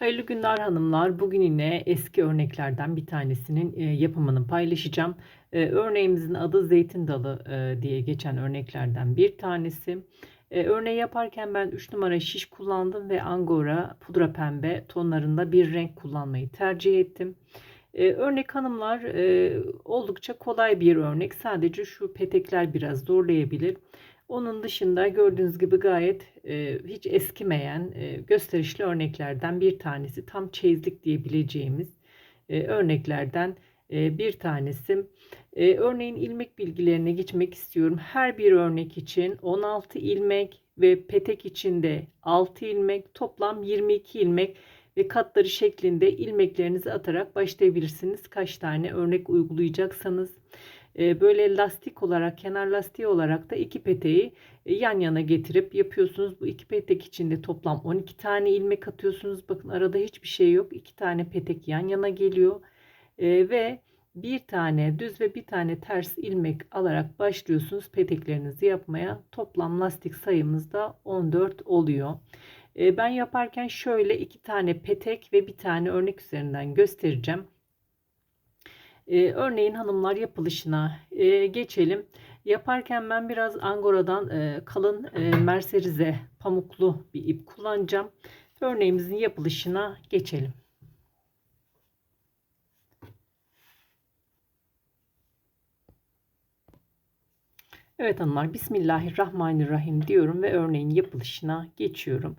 Hayırlı günler hanımlar. Bugün yine eski örneklerden bir tanesinin e, yapımını paylaşacağım. E, örneğimizin adı zeytin dalı e, diye geçen örneklerden bir tanesi. Örneği yaparken ben 3 numara şiş kullandım ve angora pudra pembe tonlarında bir renk kullanmayı tercih ettim. Örnek hanımlar oldukça kolay bir örnek. Sadece şu petekler biraz zorlayabilir. Onun dışında gördüğünüz gibi gayet e, hiç eskimeyen e, gösterişli örneklerden bir tanesi. Tam çeyizlik diyebileceğimiz e, örneklerden e, bir tanesi. E, örneğin ilmek bilgilerine geçmek istiyorum. Her bir örnek için 16 ilmek ve petek için de 6 ilmek toplam 22 ilmek ve katları şeklinde ilmeklerinizi atarak başlayabilirsiniz. Kaç tane örnek uygulayacaksanız. E, böyle lastik olarak kenar lastiği olarak da iki peteği e, yan yana getirip yapıyorsunuz. Bu iki petek içinde toplam 12 tane ilmek atıyorsunuz. Bakın arada hiçbir şey yok. İki tane petek yan yana geliyor. E, ve bir tane düz ve bir tane ters ilmek alarak başlıyorsunuz peteklerinizi yapmaya. Toplam lastik sayımız da 14 oluyor. Ben yaparken şöyle iki tane petek ve bir tane örnek üzerinden göstereceğim. E, örneğin hanımlar yapılışına e, geçelim. Yaparken ben biraz angoradan e, kalın e, merserize pamuklu bir ip kullanacağım. Örneğimizin yapılışına geçelim. Evet hanımlar Bismillahirrahmanirrahim diyorum ve örneğin yapılışına geçiyorum.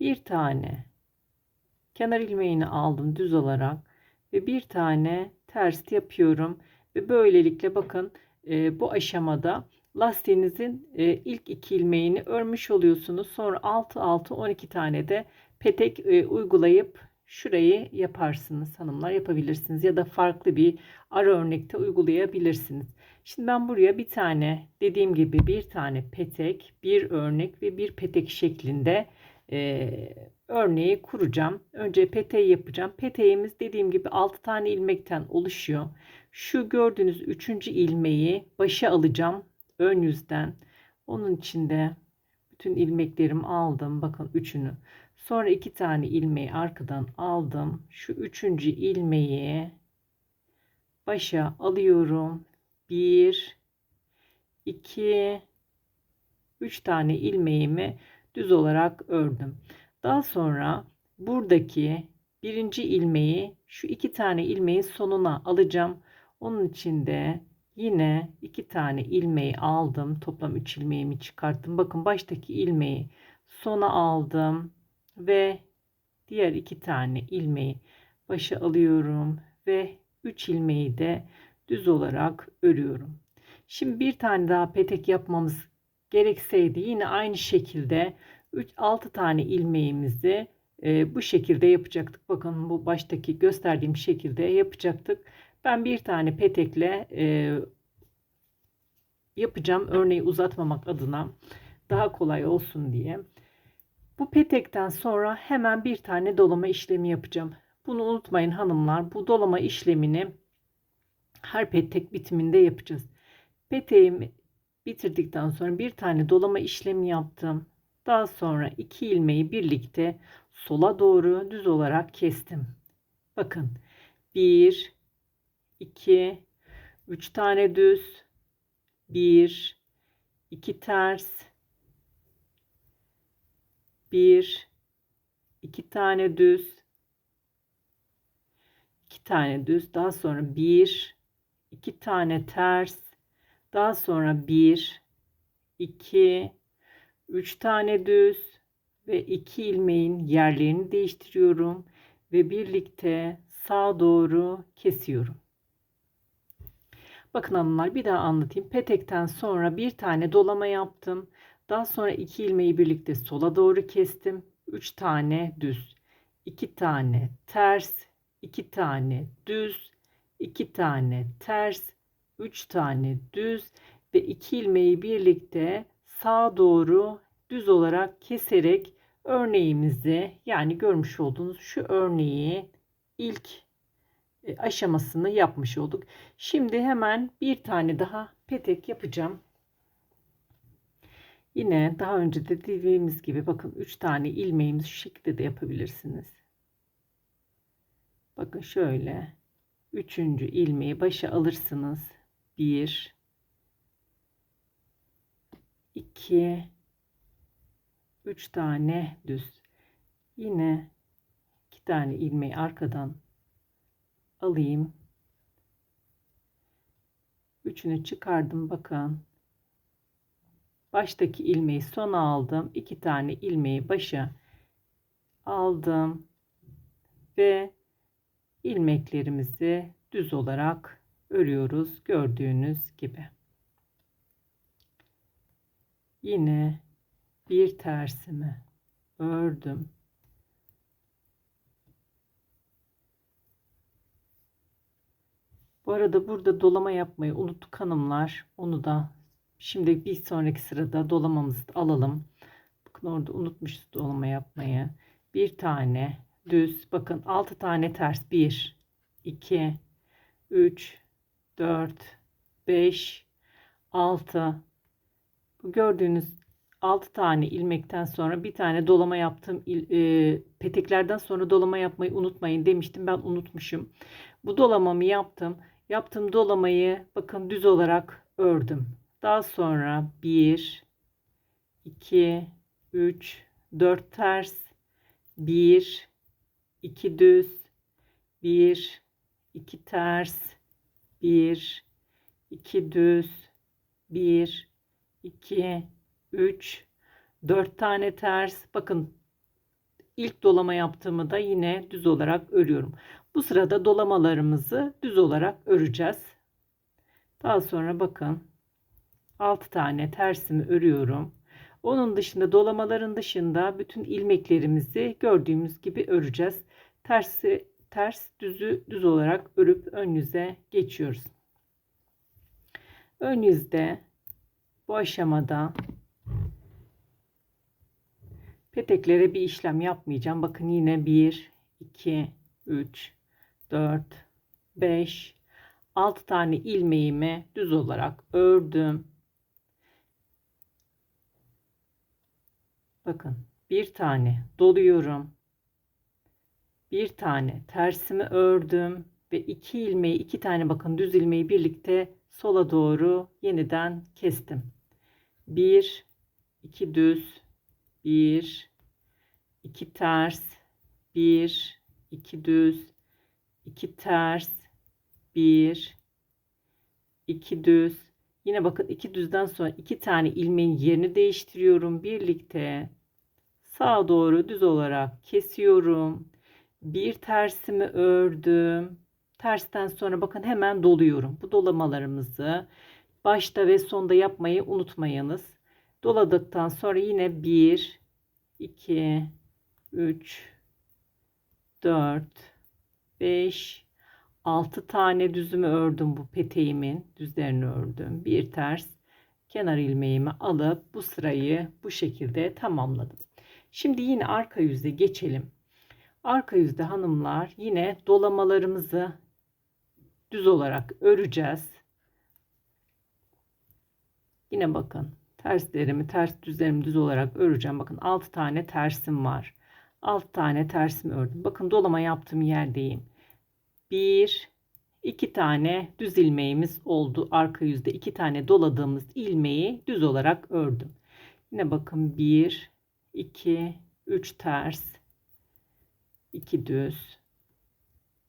Bir tane kenar ilmeğini aldım düz olarak ve bir tane ters yapıyorum ve böylelikle bakın e, bu aşamada lastiğinizin e, ilk iki ilmeğini örmüş oluyorsunuz. Sonra 6 6 12 tane de petek e, uygulayıp şurayı yaparsınız hanımlar yapabilirsiniz ya da farklı bir ara örnekte uygulayabilirsiniz. Şimdi ben buraya bir tane dediğim gibi bir tane petek, bir örnek ve bir petek şeklinde e, örneği kuracağım. Önce peteği yapacağım. Peteğimiz dediğim gibi 6 tane ilmekten oluşuyor. Şu gördüğünüz 3. ilmeği başa alacağım. Ön yüzden. Onun içinde bütün ilmeklerimi aldım. Bakın üçünü. Sonra iki tane ilmeği arkadan aldım. Şu üçüncü ilmeği başa alıyorum. Bir, iki, üç tane ilmeğimi düz olarak ördüm. Daha sonra buradaki birinci ilmeği şu iki tane ilmeğin sonuna alacağım. Onun için de yine iki tane ilmeği aldım. Toplam üç ilmeğimi çıkarttım. Bakın baştaki ilmeği sona aldım ve diğer iki tane ilmeği başa alıyorum ve üç ilmeği de düz olarak örüyorum. Şimdi bir tane daha petek yapmamız gerekseydi yine aynı şekilde 3 6 tane ilmeğimizi e, bu şekilde yapacaktık. Bakın bu baştaki gösterdiğim şekilde yapacaktık. Ben bir tane petekle e, yapacağım. Örneği uzatmamak adına daha kolay olsun diye. Bu petekten sonra hemen bir tane dolama işlemi yapacağım. Bunu unutmayın hanımlar. Bu dolama işlemini her petek bitiminde yapacağız. Peteğimi bitirdikten sonra bir tane dolama işlemi yaptım. Daha sonra iki ilmeği birlikte sola doğru düz olarak kestim. Bakın 1 2 3 tane düz 1 2 ters 1 2 tane düz 2 tane düz daha sonra 1 2 tane ters daha sonra 1 2 3 tane düz ve 2 ilmeğin yerlerini değiştiriyorum ve birlikte sağa doğru kesiyorum. Bakın hanımlar bir daha anlatayım. Petekten sonra bir tane dolama yaptım. Daha sonra 2 ilmeği birlikte sola doğru kestim. 3 tane düz, 2 tane ters, 2 tane düz, 2 tane ters, 3 tane düz ve 2 ilmeği birlikte sağa doğru düz olarak keserek örneğimizi yani görmüş olduğunuz şu örneği ilk e, aşamasını yapmış olduk. Şimdi hemen bir tane daha petek yapacağım. Yine daha önce de dediğimiz gibi bakın 3 tane ilmeğimizi şu şekilde de yapabilirsiniz. Bakın şöyle. Üçüncü ilmeği başa alırsınız. Bir, iki, üç tane düz. Yine iki tane ilmeği arkadan alayım. Üçünü çıkardım bakın. Baştaki ilmeği sona aldım. iki tane ilmeği başa aldım ve ilmeklerimizi düz olarak örüyoruz gördüğünüz gibi. Yine bir tersimi ördüm. Bu arada burada dolama yapmayı unuttuk hanımlar. Onu da şimdi bir sonraki sırada dolamamızı alalım. Bakın orada unutmuşuz dolama yapmayı. Bir tane düz. Bakın 6 tane ters. 1, 2, 3, 4, 5, 6. Bu gördüğünüz 6 tane ilmekten sonra bir tane dolama yaptım. E, peteklerden sonra dolama yapmayı unutmayın demiştim. Ben unutmuşum. Bu dolamamı yaptım. Yaptığım dolamayı bakın düz olarak ördüm. Daha sonra 1, 2, 3, 4 ters, 1, 2 düz, 1, 2 ters, 1, 2 düz, 1, 2, 3, 4 tane ters. Bakın ilk dolama yaptığımı da yine düz olarak örüyorum. Bu sırada dolamalarımızı düz olarak öreceğiz. Daha sonra bakın 6 tane tersimi örüyorum. Onun dışında dolamaların dışında bütün ilmeklerimizi gördüğümüz gibi öreceğiz. Tersi ters düzü düz olarak örüp ön yüze geçiyoruz. Ön yüzde bu aşamada peteklere bir işlem yapmayacağım. Bakın yine 1 2 3 4 5 6 tane ilmeğimi düz olarak ördüm. Bakın bir tane doluyorum. Bir tane tersimi ördüm ve iki ilmeği iki tane bakın düz ilmeği birlikte sola doğru yeniden kestim. Bir, iki düz, bir, iki ters, bir, iki düz, iki ters, bir, iki düz. Yine bakın iki düzden sonra iki tane ilmeğin yerini değiştiriyorum birlikte sağa doğru düz olarak kesiyorum. Bir tersimi ördüm. Tersten sonra bakın hemen doluyorum. Bu dolamalarımızı başta ve sonda yapmayı unutmayınız. Doladıktan sonra yine 1 2 3 4 5 6 tane düzümü ördüm bu peteğimin düzlerini ördüm. Bir ters kenar ilmeğimi alıp bu sırayı bu şekilde tamamladım. Şimdi yine arka yüzde geçelim. Arka yüzde hanımlar yine dolamalarımızı düz olarak öreceğiz. Yine bakın terslerimi ters düzlerimi düz olarak öreceğim. Bakın 6 tane tersim var. 6 tane tersimi ördüm. Bakın dolama yaptığım yerdeyim. 1 2 tane düz ilmeğimiz oldu. Arka yüzde 2 tane doladığımız ilmeği düz olarak ördüm. Yine bakın 1 2 3 ters 2 düz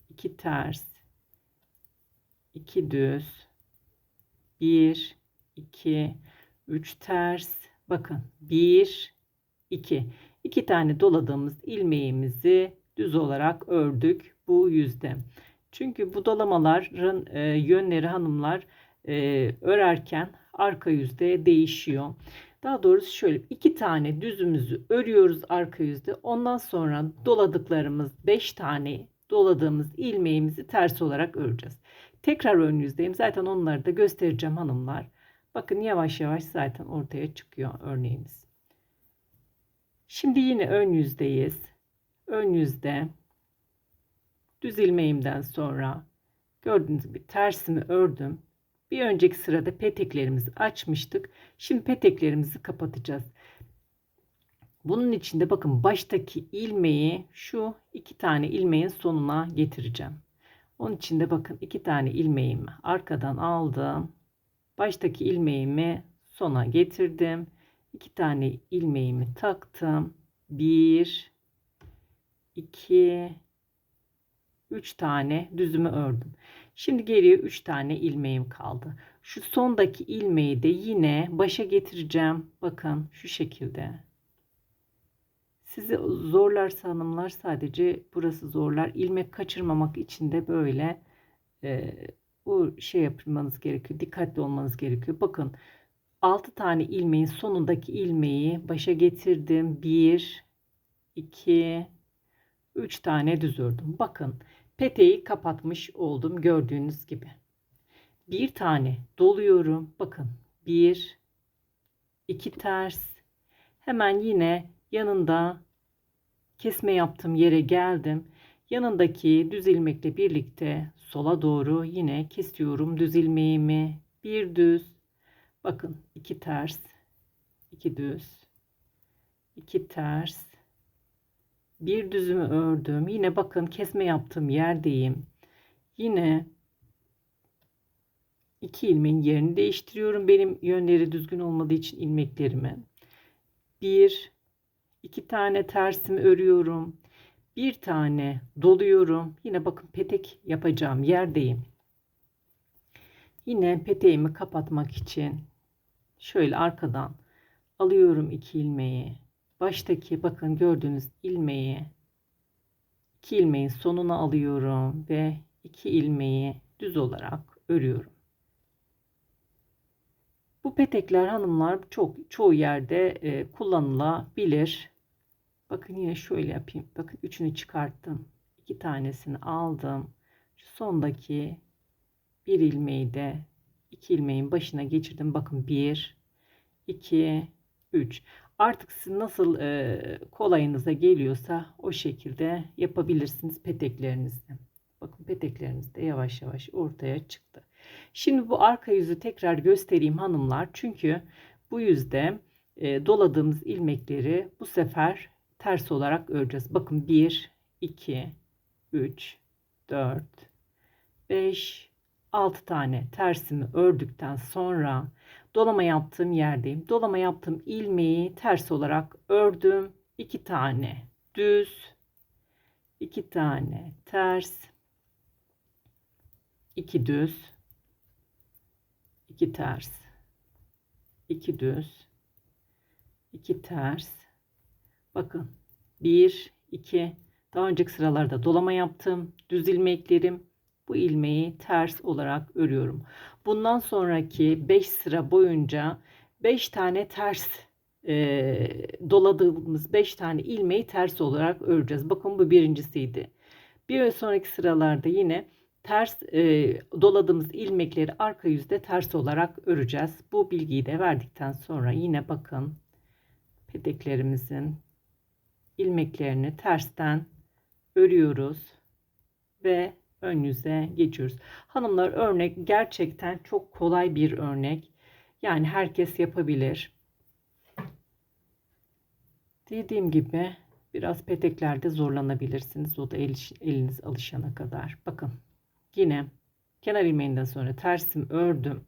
2 ters 2 düz 1 2 3 ters bakın 1 2 2 tane doladığımız ilmeğimizi düz olarak ördük bu yüzde. Çünkü bu dolamaların e, yönleri hanımlar e, örerken arka yüzde değişiyor. Daha doğrusu şöyle iki tane düzümüzü örüyoruz arka yüzde. Ondan sonra doladıklarımız 5 tane doladığımız ilmeğimizi ters olarak öreceğiz. Tekrar ön yüzdeyim. Zaten onları da göstereceğim hanımlar. Bakın yavaş yavaş zaten ortaya çıkıyor örneğimiz. Şimdi yine ön yüzdeyiz. Ön yüzde düz ilmeğimden sonra gördüğünüz gibi tersimi ördüm. Bir önceki sırada peteklerimizi açmıştık. Şimdi peteklerimizi kapatacağız. Bunun içinde bakın baştaki ilmeği şu iki tane ilmeğin sonuna getireceğim. Onun için de bakın iki tane ilmeğimi arkadan aldım. Baştaki ilmeğimi sona getirdim. İki tane ilmeğimi taktım. Bir, iki, üç tane düzümü ördüm. Şimdi geriye üç tane ilmeğim kaldı. Şu sondaki ilmeği de yine başa getireceğim. Bakın şu şekilde. Sizi zorlarsa hanımlar sadece burası zorlar. İlmek kaçırmamak için de böyle e, bu şey yapmanız gerekiyor. Dikkatli olmanız gerekiyor. Bakın 6 tane ilmeğin sonundaki ilmeği başa getirdim. 1 2 3 tane düz ördüm. Bakın peteği kapatmış oldum gördüğünüz gibi. Bir tane doluyorum. Bakın 1 2 ters. Hemen yine yanında kesme yaptığım yere geldim. Yanındaki düz ilmekle birlikte sola doğru yine kesiyorum düz ilmeğimi. Bir düz. Bakın iki ters, iki düz, iki ters. Bir düzümü ördüm. Yine bakın kesme yaptığım yerdeyim. Yine iki ilmeğin yerini değiştiriyorum. Benim yönleri düzgün olmadığı için ilmeklerimi. Bir, iki tane tersimi örüyorum. Bir tane doluyorum. Yine bakın petek yapacağım yerdeyim. Yine peteğimi kapatmak için şöyle arkadan alıyorum iki ilmeği. Baştaki bakın gördüğünüz ilmeği iki ilmeğin sonuna alıyorum ve iki ilmeği düz olarak örüyorum. Bu petekler hanımlar çok çoğu yerde e, kullanılabilir. Bakın yine şöyle yapayım. Bakın üçünü çıkarttım. iki tanesini aldım. Şu sondaki bir ilmeği de iki ilmeğin başına geçirdim. Bakın bir, iki, üç. Artık siz nasıl e, kolayınıza geliyorsa o şekilde yapabilirsiniz peteklerinizde. Bakın petekleriniz de yavaş yavaş ortaya çıktı. Şimdi bu arka yüzü tekrar göstereyim hanımlar. Çünkü bu yüzde e, doladığımız ilmekleri bu sefer ters olarak öreceğiz. Bakın 1, 2, 3, 4, 5, 6 tane tersimi ördükten sonra dolama yaptığım yerdeyim. Dolama yaptığım ilmeği ters olarak ördüm. 2 tane düz, 2 tane ters, 2 düz, 2 ters, 2 düz, 2 ters. Bakın 1, 2 daha önceki sıralarda dolama yaptım. Düz ilmeklerim bu ilmeği ters olarak örüyorum. Bundan sonraki 5 sıra boyunca 5 tane ters e, doladığımız 5 tane ilmeği ters olarak öreceğiz. Bakın bu birincisiydi. Bir sonraki sıralarda yine ters e, doladığımız ilmekleri arka yüzde ters olarak öreceğiz. Bu bilgiyi de verdikten sonra yine bakın peteklerimizin ilmeklerini tersten örüyoruz ve ön yüze geçiyoruz. Hanımlar örnek gerçekten çok kolay bir örnek. Yani herkes yapabilir. Dediğim gibi biraz peteklerde zorlanabilirsiniz. O da el, eliniz alışana kadar. Bakın yine kenar ilmeğinden sonra tersimi ördüm.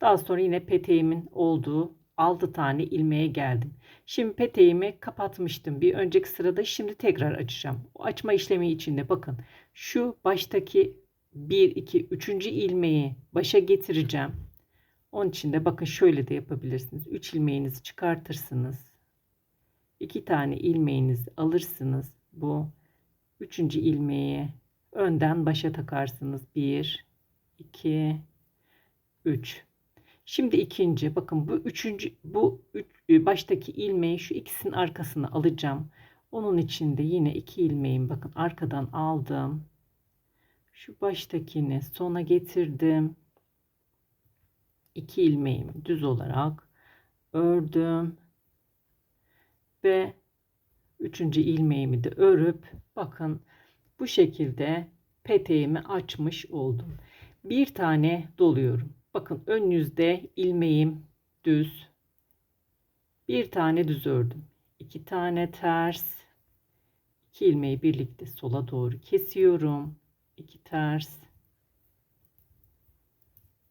Daha sonra yine peteğimin olduğu 6 tane ilmeğe geldim. Şimdi peteğimi kapatmıştım bir önceki sırada. Şimdi tekrar açacağım. O açma işlemi içinde bakın şu baştaki 1 2 3. ilmeği başa getireceğim. Onun için de bakın şöyle de yapabilirsiniz. 3 ilmeğinizi çıkartırsınız. 2 tane ilmeğinizi alırsınız. Bu 3. ilmeği önden başa takarsınız. 1 2 3 Şimdi ikinci bakın bu üçüncü bu üç, e, baştaki ilmeği şu ikisinin arkasına alacağım. Onun içinde yine iki ilmeğim bakın arkadan aldım. Şu baştakini sona getirdim. İki ilmeğimi düz olarak ördüm. Ve üçüncü ilmeğimi de örüp bakın bu şekilde peteğimi açmış oldum. Bir tane doluyorum. Bakın ön yüzde ilmeğim düz. Bir tane düz ördüm. 2 tane ters. 2 ilmeği birlikte sola doğru kesiyorum. 2 ters.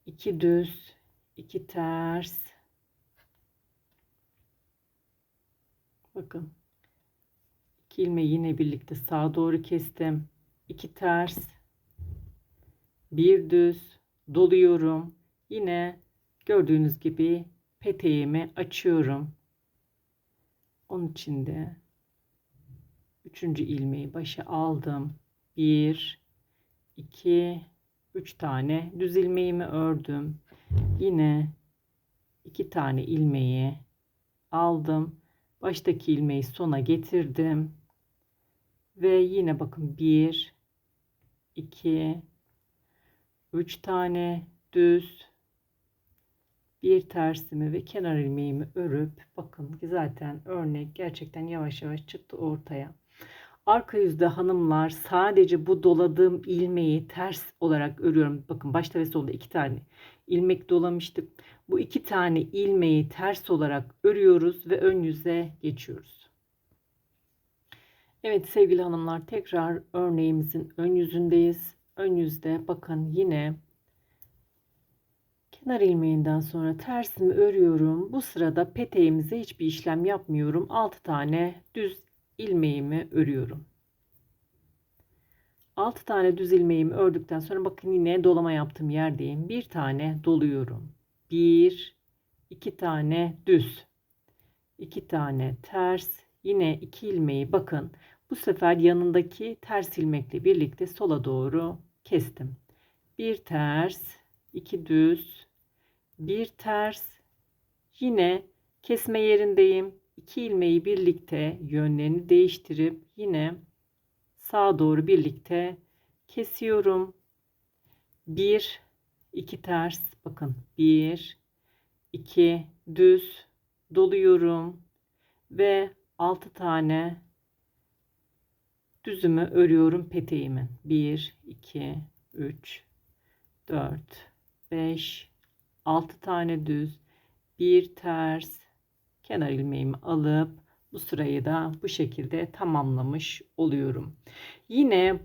2 düz. 2 ters. Bakın 2 ilmeği yine birlikte sağa doğru kestim. 2 ters. Bir düz. Doluyorum yine gördüğünüz gibi peteğimi açıyorum onun için de üçüncü ilmeği başa aldım. Bir, iki, üç tane düz ilmeğimi ördüm. Yine iki tane ilmeği aldım. Baştaki ilmeği sona getirdim. Ve yine bakın bir, iki, üç tane düz bir tersimi ve kenar ilmeğimi örüp bakın zaten örnek gerçekten yavaş yavaş çıktı ortaya. Arka yüzde hanımlar sadece bu doladığım ilmeği ters olarak örüyorum. Bakın başta ve solda iki tane ilmek dolamıştık. Bu iki tane ilmeği ters olarak örüyoruz ve ön yüze geçiyoruz. Evet sevgili hanımlar tekrar örneğimizin ön yüzündeyiz. Ön yüzde bakın yine Kenar ilmeğinden sonra tersimi örüyorum. Bu sırada peteğimize hiçbir işlem yapmıyorum. 6 tane düz ilmeğimi örüyorum. 6 tane düz ilmeğimi ördükten sonra bakın yine dolama yaptığım yerdeyim. Bir tane doluyorum. 1 2 tane düz. 2 tane ters. Yine 2 ilmeği bakın. Bu sefer yanındaki ters ilmekle birlikte sola doğru kestim. Bir ters, iki düz, bir ters yine kesme yerindeyim. İki ilmeği birlikte yönlerini değiştirip yine sağa doğru birlikte kesiyorum. Bir, iki ters bakın bir, iki düz doluyorum ve altı tane düzümü örüyorum peteğimin. Bir, iki, üç, dört, beş, 6 tane düz, bir ters, kenar ilmeğimi alıp bu sırayı da bu şekilde tamamlamış oluyorum. Yine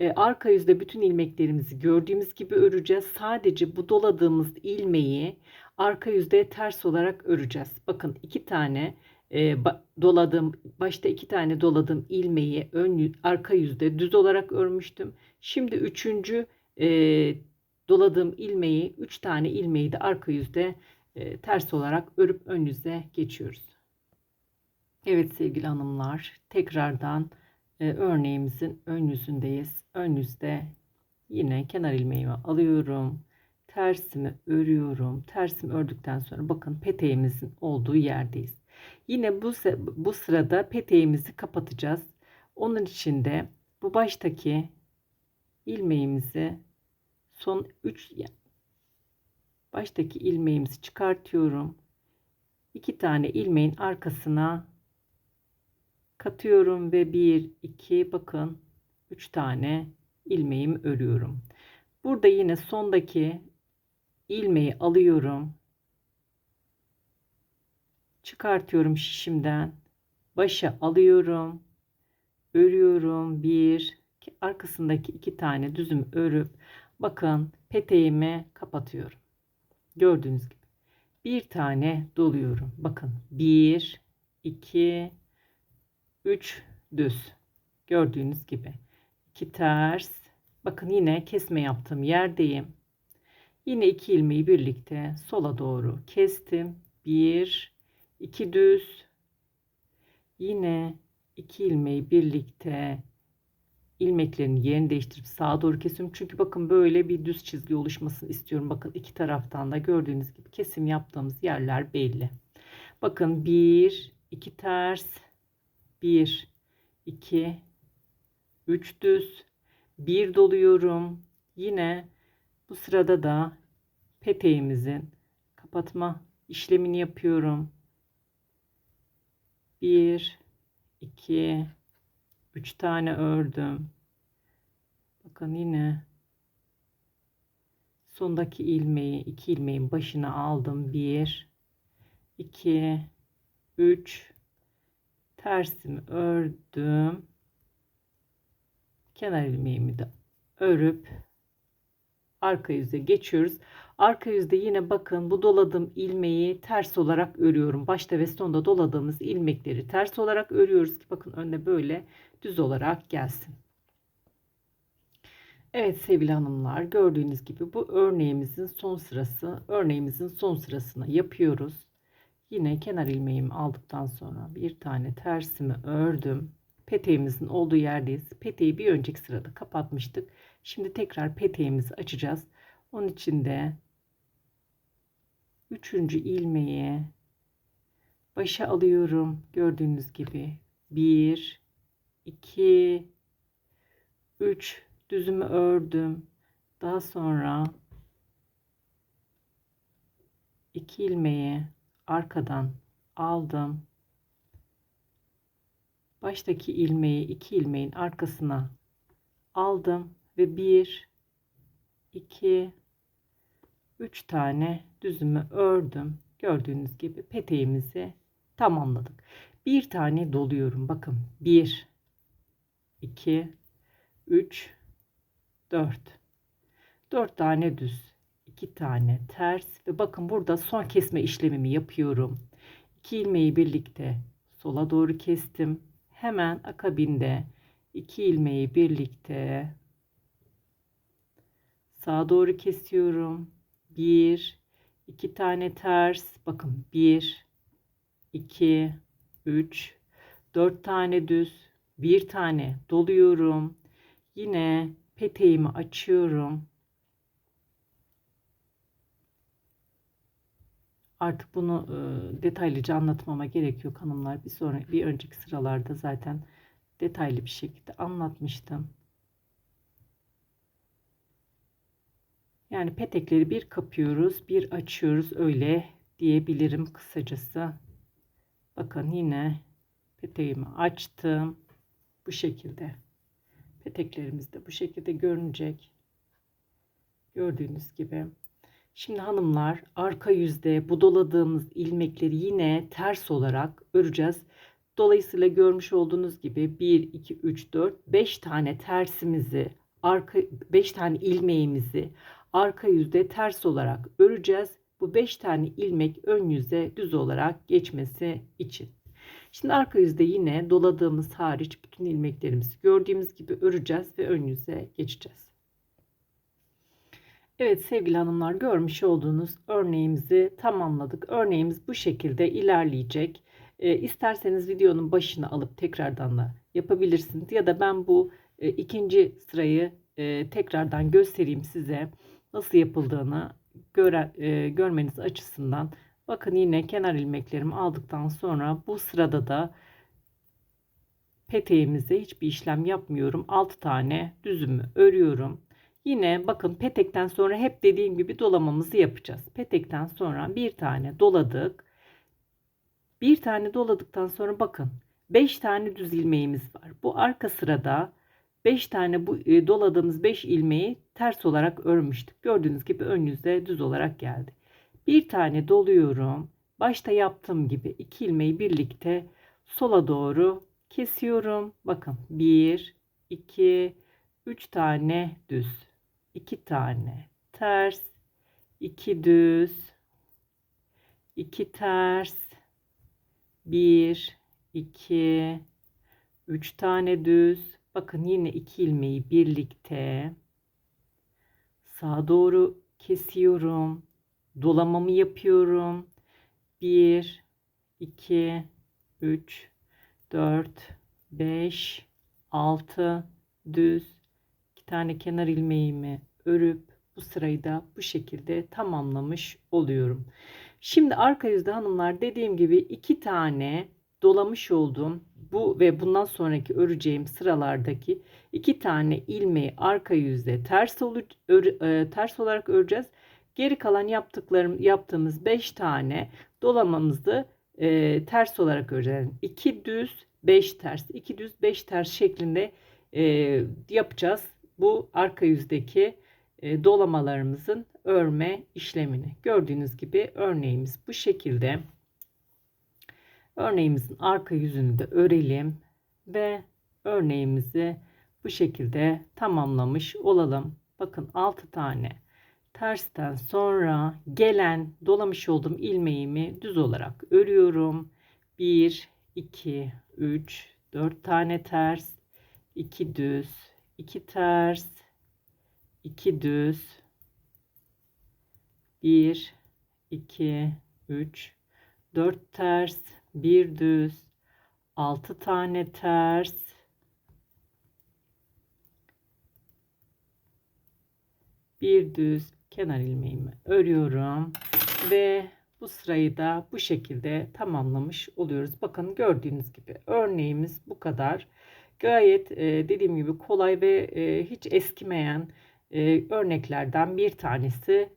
e, arka yüzde bütün ilmeklerimizi gördüğümüz gibi öreceğiz. Sadece bu doladığımız ilmeği arka yüzde ters olarak öreceğiz. Bakın iki tane e, ba, doladığım başta iki tane doladığım ilmeği ön arka yüzde düz olarak örmüştüm. Şimdi üçüncü e, doladığım ilmeği 3 tane ilmeği de arka yüzde e, ters olarak örüp ön yüze geçiyoruz. Evet sevgili hanımlar tekrardan e, örneğimizin ön yüzündeyiz. Ön yüzde yine kenar ilmeğimi alıyorum. Tersimi örüyorum. Tersimi ördükten sonra bakın peteğimizin olduğu yerdeyiz. Yine bu, bu sırada peteğimizi kapatacağız. Onun için de bu baştaki ilmeğimizi son 3 baştaki ilmeğimizi çıkartıyorum. 2 tane ilmeğin arkasına katıyorum ve 1 2 bakın 3 tane ilmeğimi örüyorum. Burada yine sondaki ilmeği alıyorum. Çıkartıyorum şişimden. Başa alıyorum. Örüyorum. Bir arkasındaki iki tane düzüm örüp Bakın peteğimi kapatıyorum. Gördüğünüz gibi. Bir tane doluyorum. Bakın 1, 2, 3 düz. Gördüğünüz gibi. 2 ters. Bakın yine kesme yaptığım yerdeyim. Yine iki ilmeği birlikte sola doğru kestim. 1, 2 düz. Yine iki ilmeği birlikte ilmeklerin yerini değiştirip sağa doğru kesiyorum. Çünkü bakın böyle bir düz çizgi oluşmasını istiyorum. Bakın iki taraftan da gördüğünüz gibi kesim yaptığımız yerler belli. Bakın bir, iki ters, bir, iki, üç düz, bir doluyorum. Yine bu sırada da peteğimizin kapatma işlemini yapıyorum. Bir, iki, 3 tane ördüm. Bakın yine sondaki ilmeği iki ilmeğin başına aldım. 1 2 3 tersimi ördüm. Kenar ilmeğimi de örüp arka yüze geçiyoruz. Arka yüzde yine bakın bu doladığım ilmeği ters olarak örüyorum. Başta ve sonda doladığımız ilmekleri ters olarak örüyoruz ki bakın önde böyle düz olarak gelsin. Evet sevgili hanımlar gördüğünüz gibi bu örneğimizin son sırası örneğimizin son sırasına yapıyoruz. Yine kenar ilmeğimi aldıktan sonra bir tane tersimi ördüm. Peteğimizin olduğu yerdeyiz. Peteği bir önceki sırada kapatmıştık. Şimdi tekrar peteğimizi açacağız. Onun için de üçüncü ilmeği başa alıyorum. Gördüğünüz gibi 1 2 3 düzümü ördüm. Daha sonra iki ilmeği arkadan aldım. Baştaki ilmeği iki ilmeğin arkasına aldım ve bir, iki, üç tane düzümü ördüm. Gördüğünüz gibi peteğimizi tamamladık. Bir tane doluyorum. Bakın bir, iki, üç, dört. Dört tane düz. 2 tane ters ve bakın burada son kesme işlemimi yapıyorum. 2 ilmeği birlikte sola doğru kestim. Hemen akabinde 2 ilmeği birlikte sağa doğru kesiyorum. 1 2 tane ters bakın 1 2 3 4 tane düz bir tane doluyorum. Yine peteğimi açıyorum. Artık bunu e, detaylıca anlatmama gerek yok hanımlar. Bir sonra bir önceki sıralarda zaten detaylı bir şekilde anlatmıştım. Yani petekleri bir kapıyoruz, bir açıyoruz öyle diyebilirim kısacası. Bakın yine peteğimi açtım. Bu şekilde. Peteklerimiz de bu şekilde görünecek. Gördüğünüz gibi. Şimdi hanımlar arka yüzde bu doladığımız ilmekleri yine ters olarak öreceğiz. Dolayısıyla görmüş olduğunuz gibi 1, 2, 3, 4, 5 tane tersimizi, arka 5 tane ilmeğimizi arka yüzde ters olarak öreceğiz. Bu 5 tane ilmek ön yüze düz olarak geçmesi için. Şimdi arka yüzde yine doladığımız hariç bütün ilmeklerimizi gördüğümüz gibi öreceğiz ve ön yüze geçeceğiz. Evet sevgili hanımlar görmüş olduğunuz örneğimizi tamamladık. Örneğimiz bu şekilde ilerleyecek. E, isterseniz videonun başını alıp tekrardan da yapabilirsiniz. Ya da ben bu e, ikinci sırayı e, tekrardan göstereyim size. Nasıl yapıldığını göre, e, görmeniz açısından. Bakın yine kenar ilmeklerimi aldıktan sonra bu sırada da peteğimize hiçbir işlem yapmıyorum. 6 tane düzümü örüyorum. Yine bakın petekten sonra hep dediğim gibi dolamamızı yapacağız. Petekten sonra bir tane doladık. Bir tane doladıktan sonra bakın 5 tane düz ilmeğimiz var. Bu arka sırada 5 tane bu e, doladığımız 5 ilmeği ters olarak örmüştük. Gördüğünüz gibi ön yüzde düz olarak geldi. Bir tane doluyorum. Başta yaptığım gibi iki ilmeği birlikte sola doğru kesiyorum. Bakın 1 2 3 tane düz 2 tane ters, 2 düz, 2 ters, 1, 2, 3 tane düz. Bakın yine iki ilmeği birlikte sağa doğru kesiyorum. Dolamamı yapıyorum. 1, 2, 3, 4, 5, 6 düz tane kenar ilmeğimi örüp bu sırayı da bu şekilde tamamlamış oluyorum. Şimdi arka yüzde hanımlar dediğim gibi iki tane dolamış olduğum bu ve bundan sonraki öreceğim sıralardaki iki tane ilmeği arka yüzde ters olu, ör, e, ters olarak öreceğiz. Geri kalan yaptıklarım yaptığımız 5 tane dolamamızı e, ters olarak öreceğiz. 2 düz 5 ters 2 düz 5 ters şeklinde e, yapacağız bu arka yüzdeki e, dolamalarımızın örme işlemini. Gördüğünüz gibi örneğimiz bu şekilde. Örneğimizin arka yüzünü de örelim ve örneğimizi bu şekilde tamamlamış olalım. Bakın 6 tane. Tersten sonra gelen dolamış olduğum ilmeğimi düz olarak örüyorum. 1 2 3 4 tane ters. 2 düz 2 ters. 2 düz. 1 2 3 4 ters 1 düz 6 tane ters bir düz kenar ilmeğimi örüyorum ve bu sırayı da bu şekilde tamamlamış oluyoruz. Bakın gördüğünüz gibi örneğimiz bu kadar. Gayet e, dediğim gibi kolay ve e, hiç eskimeyen e, örneklerden bir tanesi.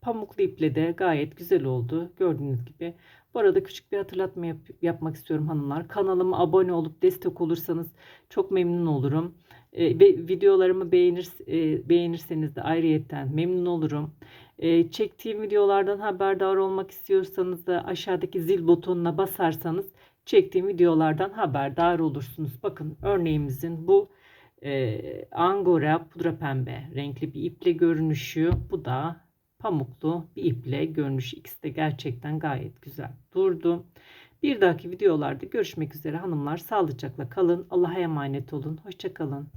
Pamuklu iple de gayet güzel oldu. Gördüğünüz gibi. Bu arada küçük bir hatırlatma yap- yapmak istiyorum hanımlar. Kanalıma abone olup destek olursanız çok memnun olurum. E, ve videolarımı beğenir, e, beğenirseniz de ayrıyetten memnun olurum. E, çektiğim videolardan haberdar olmak istiyorsanız da aşağıdaki zil butonuna basarsanız çektiğim videolardan haberdar olursunuz. Bakın örneğimizin bu e, angora pudra pembe renkli bir iple görünüşü. Bu da pamuklu bir iple görünüşü. İkisi de gerçekten gayet güzel durdu. Bir dahaki videolarda görüşmek üzere hanımlar. Sağlıcakla kalın. Allah'a emanet olun. Hoşçakalın.